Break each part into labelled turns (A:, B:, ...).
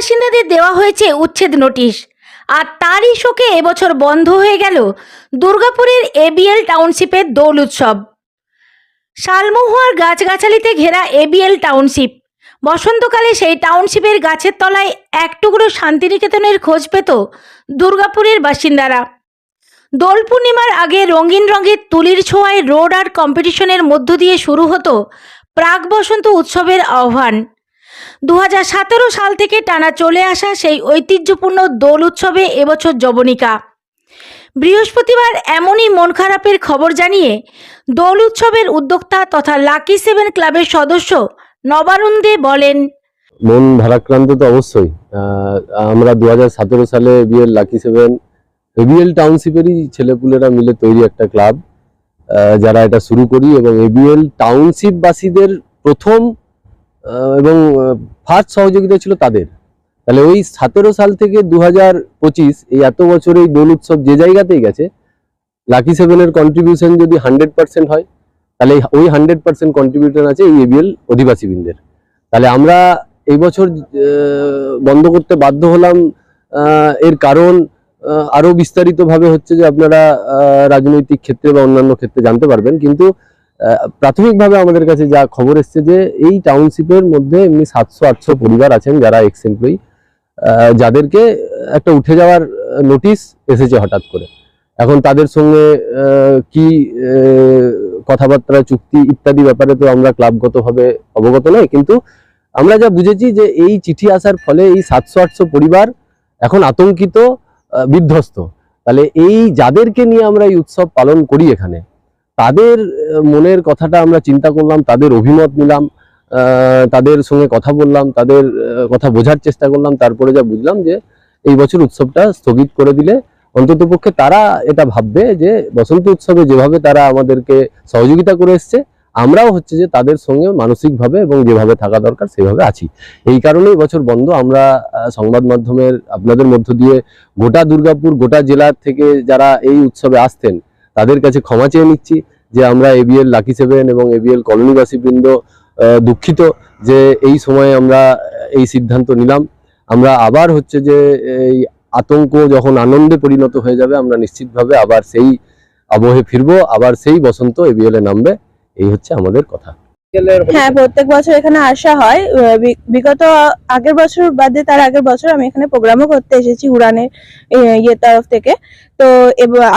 A: বাসিন্দাদের দেওয়া হয়েছে উচ্ছেদ নোটিশ। আর তারই শোকে এবছর বন্ধ হয়ে গেল দুর্গাপুরের এবিএল টাউনশিপের দোল উৎসব। শালমহুয়ার গাছগাছালিতে ঘেরা এবিএল টাউনশিপ। বসন্তকালে সেই টাউনশিপের গাছের তলায় এক টুকরো শান্তিনিকেতনের খোঁজ পেত দুর্গাপুরের বাসিন্দারা। দোল পূর্ণিমার আগে রঙিন রঙের তুলির ছোঁয়ায় রোড আর্ট কম্পিটিশনের মধ্য দিয়ে শুরু হতো প্রাক বসন্ত উৎসবের আহ্বান। দু হাজার সতেরো সাল থেকে টানা চলে আসা সেই ঐতিহ্যপূর্ণ দোল উৎসবে এবছর জবনিকা বৃহস্পতিবার এমনই মন খারাপের খবর জানিয়ে দোল উৎসবের উদ্যোক্তা তথা লাকি সেভেন ক্লাবের সদস্য নবারুণ দে বলেন,
B: মন ভারাক্রান্ত তো অবশ্যই। আমরা দু সতেরো সালে বিএল লাকি সেভেন এবিএল টাউনশিপেরই ছেলেপুলেরা মিলে তৈরি একটা ক্লাব। যারা এটা শুরু করি এবং এবিএল টাউনশিপ বাসীদের প্রথম এবং ফার্স্ট সহযোগিতা ছিল তাদের। তাহলে ওই সতেরো সাল থেকে দু হাজার পঁচিশ, এই এত বছর এই দোল উৎসব যে জায়গাতেই গেছে, লাকি সেভেনের কন্ট্রিবিউশন যদি হান্ড্রেড পার্সেন্ট হয়, তাহলে ওই হান্ড্রেড পার্সেন্ট কন্ট্রিবিউশন আছে এই এবিএল অধিবাসীবৃন্দের তাহলে আমরা এই বছর বন্ধ করতে বাধ্য হলাম এর কারণ আরও বিস্তারিতভাবে হচ্ছে যে আপনারা রাজনৈতিক ক্ষেত্রে বা অন্যান্য ক্ষেত্রে জানতে পারবেন। কিন্তু প্রাথমিকভাবে আমাদের কাছে যা খবর এসছে যে এই টাউনশিপের মধ্যে এমনি সাতশো, আটশো পরিবার আছেন যারা এক্স এমপ্লয়ি যাদেরকে একটা উঠে যাওয়ার নোটিশ এসেছে হঠাৎ করে। এখন তাদের সঙ্গে কি কথাবার্তা, চুক্তি ইত্যাদি ব্যাপারে তো আমরা ক্লাবগতভাবে অবগত নয় কিন্তু আমরা যা বুঝেছি যে এই চিঠি আসার ফলে এই সাতশো, আটশো পরিবার এখন আতঙ্কিত বিধ্বস্ত। তাহলে এই যাদেরকে নিয়ে আমরা এই উৎসব পালন করি এখানে তাদের মনের কথাটা আমরা চিন্তা করলাম, তাদের অভিমত নিলাম তাদের সঙ্গে কথা বললাম, তাদের কথা বোঝার চেষ্টা করলাম, তারপরে যা বুঝলাম যে এই বছর উৎসবটা স্থগিত করে দিলে অন্তত পক্ষে তারা এটা ভাববে যে বসন্ত উৎসবে যেভাবে তারা আমাদেরকে সহযোগিতা করে এসছে, আমরাও হচ্ছে যে তাদের সঙ্গে মানসিকভাবে এবং যেভাবে থাকা দরকার সেভাবে আছি। এই কারণেই বছর বন্ধ আমরা সংবাদ মাধ্যমের আপনাদের মধ্য দিয়ে গোটা দুর্গাপুর, গোটা জেলার থেকে যারা এই উৎসবে আসতেন তাদের কাছে ক্ষমা চেয়ে নিচ্ছি যে আমরা এবিএল লাকি সেভেন এবং এবিএল কলোনিবাসী বৃন্দ আহ, দুঃখিত যে এই সময়ে আমরা এই সিদ্ধান্ত নিলাম। আমরা আবার হচ্ছে যে এই আতঙ্ক যখন আনন্দে পরিণত হয়ে যাবে আমরা নিশ্চিতভাবে আবার সেই আবহে ফিরবো আবার সেই বসন্ত এবিএলে নামবে। এই হচ্ছে আমাদের কথা।
C: হ্যাঁ প্রত্যেক বছর এখানে আসা হয়। বিগত আগের বছর বাদে তার আগের বছর আমি এখানে প্রোগ্রামও করতে এসেছি উড়ানের ইয়ে তরফ থেকে। তো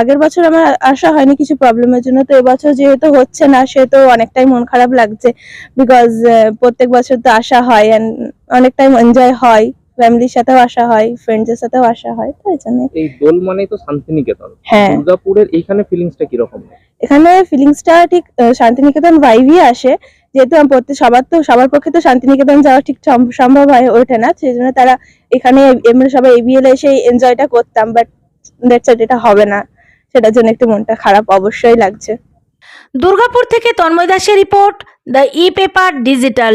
C: আগের বছর আমার আসা হয়নি কিছু প্রবলেমের জন্য। তো এবছর যেহেতু হচ্ছে না সেহেতু অনেকটাই মন খারাপ লাগছে। বিকজ প্রত্যেক বছর তো আসা হয় অ্যান্ড অনেকটাই এনজয় হয়। ফ্যামিলির সাথেও আসা হয় ফ্রেন্ডসের সাথেও আসা হয় তো এই জন্য
D: এই দোল মানেই তো শান্তিনিকেতন।
C: হ্যাঁ।
D: দুর্গাপুরের এইখানে ফিলিংসটা কীরকম?
C: এখানে ফিলিংসটা ঠিক শান্তিনিকেতন ভাইভই আসে। যেহেতু আমি প্রত্যেক সবার তো, সবার পক্ষে তো শান্তিনিকেতন যাওয়া ঠিক সম- সম্ভব হয় ওঠে না সেই জন্য তারা এখানে এমনি সবাই এবিএল এসে এনজয়টা করতাম বাট এটা হবে না। সেটার জন্য একটু মনটা খারাপ অবশ্যই লাগছে।
A: দুর্গাপুর থেকে তন্ময় দাসের report the e paper digital